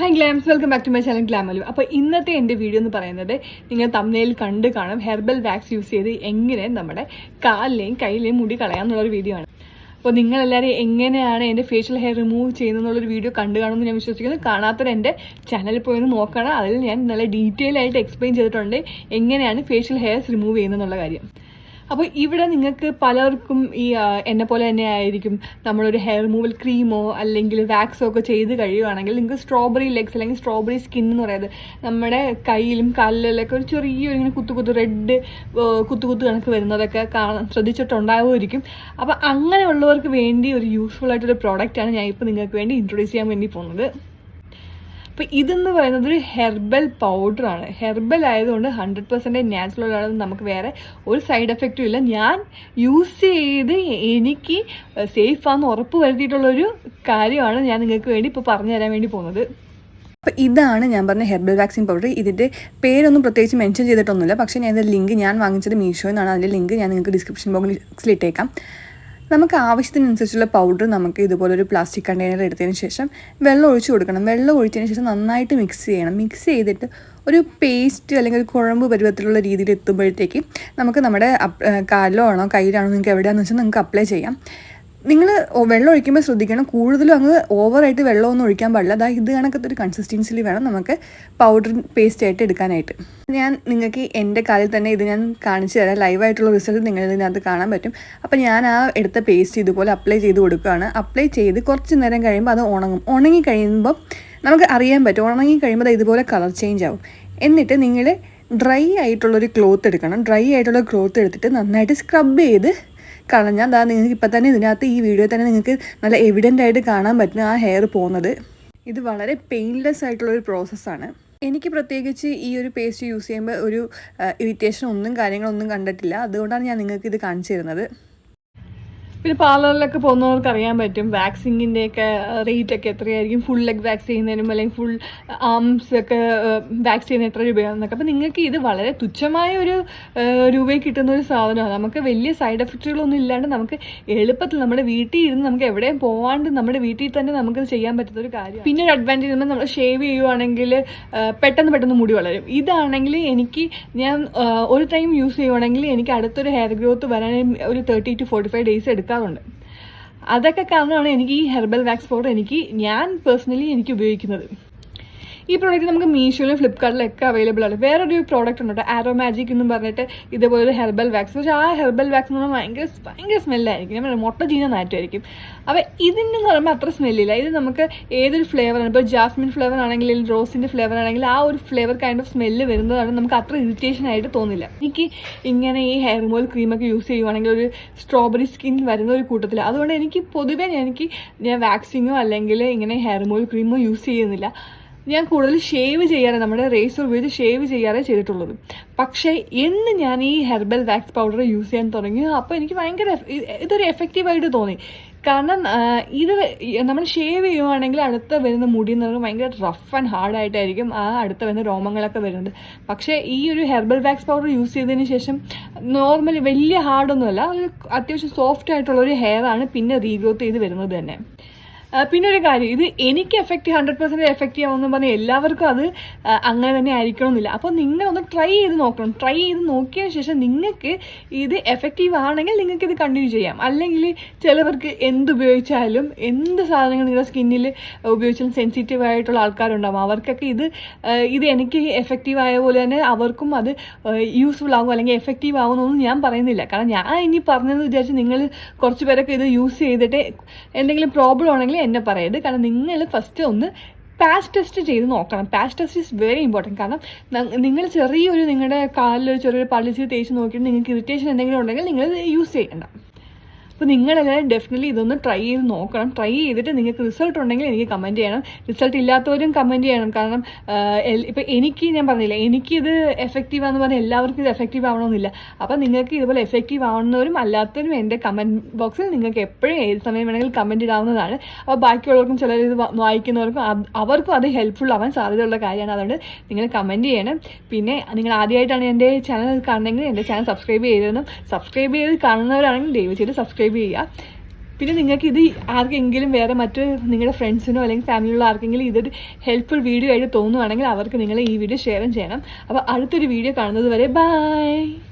Hi glams welcome back to my channel ഗ്ലാമലു അപ്പോൾ ഇന്നത്തെ എന്റെ വീഡിയോ എന്ന് പറയുന്നത് നിങ്ങൾ തമ്മിൽ കണ്ട് കാണും. ഹെർബൽ വാക്സ് യൂസ് ചെയ്ത് എങ്ങനെ നമ്മുടെ കാലിലെയും കയ്യിലെയും മുടി കളയാമെന്നുള്ളൊരു വീഡിയോ ആണ്. അപ്പോൾ നിങ്ങളെല്ലാവരും എങ്ങനെയാണ് എന്റെ ഫേഷ്യൽ ഹെയർ റിമൂവ് ചെയ്യുന്നതെന്നുള്ളൊരു വീഡിയോ കണ്ടു കാണുമെന്ന് ഞാൻ വിശ്വസിക്കുന്നു. കാണാത്തവർ എന്റെ ചാനലിൽ പോയി ഒന്ന് നോക്കണം. അതിൽ ഞാൻ നല്ല ഡീറ്റെയിൽ ആയിട്ട് എക്സ്പ്ലെയിൻ ചെയ്തിട്ടുണ്ട് എങ്ങനെയാണ് ഫേഷ്യൽ ഹെയർസ് റിമൂവ് ചെയ്യുന്നതെന്നുള്ള കാര്യം. അപ്പോൾ ഇവിടെ നിങ്ങൾക്ക് പലർക്കും ഈ എന്നെ പോലെ തന്നെ ആയിരിക്കും നമ്മളൊരു ഹെയർ റിമൂവൽ ക്രീമോ അല്ലെങ്കിൽ വാക്സോ ഒക്കെ ചെയ്ത് കഴിയുവാണെങ്കിൽ നിങ്ങൾക്ക് സ്ട്രോബെറി ലെഗ്സ് അല്ലെങ്കിൽ സ്ട്രോബെറി സ്കിൻ എന്ന് പറയുന്നത് നമ്മുടെ കയ്യിലും കാലിലൊക്കെ ഒരു ചെറിയൊരു ഇങ്ങനെ കുത്തു കുത്തു റെഡ് കുത്തു കുത്തു കണക്ക് വരുന്നതൊക്കെ കാണാൻ ശ്രദ്ധിച്ചിട്ടുണ്ടാവുമായിരിക്കും. അപ്പോൾ അങ്ങനെയുള്ളവർക്ക് വേണ്ടി ഒരു യൂസ്ഫുൾ ആയിട്ടൊരു പ്രോഡക്റ്റാണ് ഞാൻ ഇപ്പോൾ നിങ്ങൾക്ക് വേണ്ടി ഇൻട്രൊഡ്യൂസ് ചെയ്യാൻ വേണ്ടി പോകുന്നത്. അപ്പോൾ ഇതെന്ന് പറയുന്നത് ഒരു ഹെർബൽ പൗഡറാണ് ഹെർബൽ ആയതുകൊണ്ട് ഹൺഡ്രഡ് പെർസെന്റേജ് നാച്ചുറൽ ആണ്. നമുക്ക് വേറെ ഒരു സൈഡ് എഫക്റ്റും ഇല്ല. ഞാൻ യൂസ് ചെയ്ത് എനിക്ക് സേഫ് ആണെന്ന് ഉറപ്പ് വരുത്തിയിട്ടുള്ളൊരു കാര്യമാണ് ഞാൻ നിങ്ങൾക്ക് വേണ്ടി ഇപ്പോൾ പറഞ്ഞു തരാൻ വേണ്ടി പോകുന്നത്. അപ്പോൾ ഇതാണ് ഞാൻ പറഞ്ഞ ഹെർബൽ വാക്സിൻ പൗഡർ ഇതിന്റെ പേരൊന്നും പ്രത്യേകിച്ച് മെൻഷൻ ചെയ്തിട്ടൊന്നുമില്ല. പക്ഷേ ഞാൻ ഇതിന്റെ ലിങ്ക് ഞാൻ വാങ്ങിച്ചത് മീഷോ എന്നാണ് അതിന്റെ ലിങ്ക് ഞാൻ നിങ്ങൾക്ക് ഡിസ്ക്രിപ്ഷൻ ബോക്സിൽ ഇട്ടേക്കാം. നമുക്ക് ആവശ്യത്തിനനുസരിച്ചുള്ള പൗഡർ നമുക്ക് ഇതുപോലെ ഒരു പ്ലാസ്റ്റിക് കണ്ടെയ്നർ എടുത്തതിന് ശേഷം വെള്ളം ഒഴിച്ച് കൊടുക്കണം. വെള്ളം ഒഴിച്ചതിന് ശേഷം നന്നായിട്ട് മിക്സ് ചെയ്യണം. മിക്സ് ചെയ്തിട്ട് ഒരു പേസ്റ്റ് അല്ലെങ്കിൽ ഒരു കുഴമ്പ് പരുവത്തിലുള്ള രീതിയിൽ എത്തുമ്പോഴത്തേക്ക് നമുക്ക് നമ്മുടെ കാലിലോ ആണോ കയ്യിലാണോ നിങ്ങൾക്ക് എവിടെയാണെന്ന് വെച്ചാൽ നിങ്ങൾക്ക് അപ്ലൈ ചെയ്യാം. നിങ്ങൾ വെള്ളം ഒഴിക്കുമ്പോൾ ശ്രദ്ധിക്കണം. കൂടുതലും അങ്ങ് ഓവറായിട്ട് വെള്ളമൊന്നും ഒഴിക്കാൻ പാടില്ല. അതായത് ഇത് കണക്കത്തെ ഒരു കൺസിസ്റ്റൻസിൽ വേണം നമുക്ക് പൗഡർ പേസ്റ്റ് ആയിട്ട് എടുക്കാനായിട്ട്. ഞാൻ നിങ്ങൾക്ക് എന്റെ കാലിൽ തന്നെ ഇത് ഞാൻ കാണിച്ചു തരാം. ലൈവായിട്ടുള്ള റിസൾട്ട് നിങ്ങൾ ഇതിനകത്ത് കാണാൻ പറ്റും. അപ്പോൾ ഞാൻ ആ എടുത്ത പേസ്റ്റ് ഇതുപോലെ അപ്ലൈ ചെയ്ത് കൊടുക്കുകയാണ്. അപ്ലൈ ചെയ്ത് കുറച്ച് നേരം കഴിയുമ്പോൾ അത് ഉണങ്ങും. ഉണങ്ങി കഴിയുമ്പോൾ നമുക്ക് അറിയാൻ പറ്റും. ഉണങ്ങി കഴിയുമ്പോൾ ഇതുപോലെ കളർ ചേഞ്ച് ആവും. എന്നിട്ട് നിങ്ങൾ ഡ്രൈ ആയിട്ടുള്ളൊരു ക്ലോത്ത് എടുക്കണം. ഡ്രൈ ആയിട്ടുള്ള ക്ലോത്ത് എടുത്തിട്ട് നന്നായിട്ട് സ്ക്രബ് ചെയ്ത് കളഞ്ഞാൽ അതാ നിങ്ങൾക്ക് ഇപ്പം തന്നെ ഇതിനകത്ത് ഈ വീഡിയോ തന്നെ നിങ്ങൾക്ക് നല്ല എവിഡന്റ് ആയിട്ട് കാണാൻ പറ്റുന്ന ആ ഹെയർ പോകുന്നത്. ഇത് വളരെ പെയിൻലെസ് ആയിട്ടുള്ളൊരു പ്രോസസ്സാണ് എനിക്ക് പ്രത്യേകിച്ച് ഈ ഒരു പേസ്റ്റ് യൂസ് ചെയ്യുമ്പോൾ ഒരു ഇറിറ്റേഷൻ ഒന്നും കാര്യങ്ങളൊന്നും കണ്ടിട്ടില്ല. അതുകൊണ്ടാണ് ഞാൻ നിങ്ങൾക്ക് ഇത് കാണിച്ചു തരുന്നത്. പിന്നെ പാർലറിലൊക്കെ പോകുന്നവർക്ക് അറിയാൻ പറ്റും വാക്സിങ്ങിന്റെ ഒക്കെ റേറ്റ് ഒക്കെ എത്രയായിരിക്കും? ഫുൾ ലെഗ് വാക്സ് ചെയ്യുന്നതിനും അല്ലെങ്കിൽ ഫുൾ ആംസ് ഒക്കെ വാക്സ് ചെയ്യുന്ന എത്ര രൂപയാണെന്നൊക്കെ. അപ്പോൾ നിങ്ങൾക്ക് ഇത് വളരെ തുച്ഛമായ ഒരു ആ, രൂപയിൽ കിട്ടുന്ന ഒരു സാധനമാണ്. നമുക്ക് വലിയ സൈഡ് എഫക്റ്റുകളൊന്നും ഇല്ലാണ്ട് നമുക്ക് എളുപ്പത്തിൽ നമ്മുടെ വീട്ടിൽ ഇരുന്ന് നമുക്ക് എവിടെയും പോവാണ്ട് നമ്മുടെ വീട്ടിൽ തന്നെ നമുക്ക് ചെയ്യാൻ പറ്റുന്ന ഒരു കാര്യം പിന്നെ ഒരു അഡ്വാന്റേജ് നമ്മൾ നമ്മൾ ഷേവ് ചെയ്യുവാണെങ്കിൽ പെട്ടെന്ന് പെട്ടെന്ന് മുടി വളരും. ഇതാണെങ്കിൽ എനിക്ക് ഞാൻ ഒരു ടൈം യൂസ് ചെയ്യുവാണെങ്കിൽ എനിക്ക് അടുത്തൊരു ഹെയർ ഗ്രോത്ത് വരാൻ ഒരു thirty to forty five days എടുക്കാറുണ്ട് അതൊക്കെ കാരണമാണ് എനിക്ക് ഈ ഹെർബൽ വാക്സ് പൗഡർ എനിക്ക് ഞാൻ പേഴ്സണലി എനിക്ക് ഉപയോഗിക്കുന്നത്. ഈ പ്രോഡക്റ്റ് നമുക്ക് മീഷോയിലും ഫ്ലിപ്കാർട്ടിലൊക്കെ അവൈലബിൾ ആണ്. വേറൊരു പ്രോഡക്റ്റ് ഉണ്ട് ആരോ മാജിക് എന്നും പറഞ്ഞിട്ട് ഇതേപോലെ ഒരു ഹെർബൽ വാക്സ് പക്ഷേ ആ ഹെർബൽ വാക്സ് എന്ന് പറഞ്ഞാൽ ഭയങ്കര ഭയങ്കര സ്മെല്ലായിരിക്കും പറയാം, മുട്ട ചീഞ്ഞ നാറ്റമായിരിക്കും അപ്പോൾ ഇതിനെന്ന് പറയുമ്പോൾ അത്ര സ്മെല്ലില്ല ഇത് നമുക്ക് ഏതൊരു ഫ്ലേവറാണ് ഇപ്പോൾ ജാസ്മിൻ ഫ്ലേവർ ആണെങ്കിൽ റോസിന്റെ ഫ്ലേവർ ആണെങ്കിൽ ആ ഒരു ഫ്ലേവർ കൈൻഡ് ഓഫ് സ്മെല്ല് വരുന്നതാണ് നമുക്ക് അത്ര ഇറിറ്റേഷൻ ആയിട്ട് തോന്നില്ല. എനിക്ക് ഇങ്ങനെ ഈ ഹെയർ ഓയിൽ ക്രീമൊക്കെ യൂസ് ചെയ്യുവാണെങ്കിൽ ഒരു സ്ട്രോബെറി സ്കിൻ വരുന്ന ഒരു കൂട്ടത്തിൽ. അതുകൊണ്ട് എനിക്ക് പൊതുവേ എനിക്ക് ഞാൻ വാക്സിങ്ങോ അല്ലെങ്കിൽ ഇങ്ങനെ ഹെയർ ഓയിൽ ക്രീമോ യൂസ് ചെയ്യുന്നില്ല. ഞാൻ കൂടുതൽ ഷേവ് ചെയ്യാറ് നമ്മുടെ റേസർ ഉപയോഗിച്ച് ഷേവ് ചെയ്യാറേ ചെയ്തിട്ടുള്ളത്. പക്ഷേ എന്ന് ഞാൻ ഈ ഹെർബൽ വാക്സ് പൗഡർ യൂസ് ചെയ്യാൻ തുടങ്ങി. അപ്പോൾ എനിക്ക് ഭയങ്കര ഇതൊരു എഫക്റ്റീവായിട്ട് തോന്നി. കാരണം ഇത് നമ്മൾ ഷേവ് ചെയ്യുവാണെങ്കിൽ അടുത്ത വരുന്ന മുടി എന്ന് പറയുന്നത് ഭയങ്കര റഫ് ആൻഡ് ഹാർഡ് ആയിട്ടായിരിക്കും. ആ അടുത്ത വരുന്ന രോമങ്ങളൊക്കെ വരുന്നത്. പക്ഷേ ഈ ഒരു ഹെർബൽ വാക്സ് പൗഡർ യൂസ് ചെയ്തതിന് ശേഷം നോർമലി വലിയ ഹാർഡൊന്നുമല്ല ഒരു അത്യാവശ്യം സോഫ്റ്റ് ആയിട്ടുള്ള ഒരു ഹെയർ ആണ് പിന്നെ റീഗ്രോത്ത് ചെയ്ത് വരുന്നത് തന്നെ. പിന്നെ ഒരു കാര്യം ഇത് എനിക്ക് എഫക്റ്റ് ഹൺഡ്രഡ് പെർസെന്റ് എഫക്റ്റ് ചെയ്യാമെന്ന് പറഞ്ഞാൽ എല്ലാവർക്കും അത് അങ്ങനെ തന്നെ ആയിരിക്കണമെന്നില്ല. അപ്പോൾ നിങ്ങളൊന്ന് ട്രൈ ചെയ്ത് നോക്കണം. ട്രൈ ചെയ്ത് നോക്കിയ ശേഷം നിങ്ങൾക്ക് ഇത് എഫക്റ്റീവ് ആണെങ്കിൽ നിങ്ങൾക്ക് ഇത് കണ്ടിന്യൂ ചെയ്യാം. അല്ലെങ്കിൽ ചിലവർക്ക് എന്ത് ഉപയോഗിച്ചാലും എന്ത് സാധനങ്ങൾ നിങ്ങളുടെ സ്കിന്നിൽ ഉപയോഗിച്ചാലും സെൻസിറ്റീവ് ആയിട്ടുള്ള ആൾക്കാരുണ്ടാവും. അവർക്കൊക്കെ ഇത് ഇത് എനിക്ക് എഫക്റ്റീവ് ആയ പോലെ തന്നെ അവർക്കും അത് യൂസ്ഫുൾ ആകും അല്ലെങ്കിൽ എഫക്റ്റീവ് ആകുമെന്നൊന്നും ഞാൻ പറയുന്നില്ല. കാരണം ഞാൻ ഇനി പറഞ്ഞതെന്ന് വിചാരിച്ച് നിങ്ങൾ കുറച്ച് പേരൊക്കെ ഇത് യൂസ് ചെയ്തിട്ട് എന്തെങ്കിലും പ്രോബ്ലം ആണെങ്കിൽ എന്നെ പറയരുത് കാരണം നിങ്ങൾ ഫസ്റ്റ് ഒന്ന് പാച്ച് ടെസ്റ്റ് ചെയ്ത് നോക്കണം. Patch test is very important കാരണം നിങ്ങൾ ചെറിയൊരു നിങ്ങളുടെ കാലിലൊരു ചെറിയൊരു പള്ളിച്ച് തേച്ച് നോക്കിയിട്ട് നിങ്ങൾക്ക് ഇറിറ്റേഷൻ എന്തെങ്കിലും ഉണ്ടെങ്കിൽ നിങ്ങൾ യൂസ് ചെയ്യണ്ട. അപ്പോൾ നിങ്ങളെല്ലാവരും ഡെഫിനറ്റ്ലി ഇതൊന്ന് ട്രൈ ചെയ്ത് നോക്കണം. ട്രൈ ചെയ്തിട്ട് നിങ്ങൾക്ക് റിസൾട്ട് ഉണ്ടെങ്കിൽ എനിക്ക് കമന്റ് ചെയ്യണം. റിസൾട്ട് ഇല്ലാത്തവരും കമന്റ് ചെയ്യണം. കാരണം ഇപ്പോൾ എനിക്ക് ഞാൻ പറഞ്ഞില്ല എനിക്കിത് എഫക്റ്റീവ് ആണെന്ന് പറഞ്ഞാൽ എല്ലാവർക്കും ഇത് എഫക്റ്റീവ് ആവണമെന്നില്ല. അപ്പോൾ നിങ്ങൾക്ക് ഇതുപോലെ എഫക്റ്റീവ് ആവുന്നവരും അല്ലാത്തവരും എന്റെ കമന്റ് ബോക്സിൽ നിങ്ങൾക്ക് എപ്പോഴും ഏത് സമയം വേണമെങ്കിലും കമന്റ് ഇടാവുന്നതാണ്. അപ്പോൾ ബാക്കിയുള്ളവർക്കും ചിലർ ഇത് വായിക്കുന്നവർക്കും അവർക്കും അത് ഹെൽപ്ഫുൾ ആവാൻ സാധ്യതയുള്ള കാര്യമാണ്. അതുകൊണ്ട് നിങ്ങൾ കമന്റ് ചെയ്യണം. പിന്നെ നിങ്ങൾ ആദ്യമായിട്ടാണ് എന്റെ ചാനൽ കാണുന്നതെങ്കിൽ എന്റെ ചാനൽ സബ്സ്ക്രൈബ് ചെയ്തിരുന്നു സബ്സ്ക്രൈബ് ചെയ്ത് കാണുന്നവരാണെങ്കിൽ ദയവ് ചെയ്ത് സബ്സ്ക്രൈബ് ചെയ്യുക. പിന്നെ നിങ്ങൾക്ക് ഇത് ആർക്കെങ്കിലും വേറെ മറ്റ് നിങ്ങളുടെ ഫ്രണ്ട്സിനോ അല്ലെങ്കിൽ ഫാമിലിയിലുള്ള ആർക്കെങ്കിലും ഇതൊരു ഹെൽപ്ഫുൾ വീഡിയോ ആയിട്ട് തോന്നുവാണെങ്കിൽ അവർക്ക് നിങ്ങൾ ഈ വീഡിയോ ഷെയർ ചെയ്യണം. അപ്പോൾ അടുത്തൊരു വീഡിയോ കാണുന്നത് വരെ ബൈ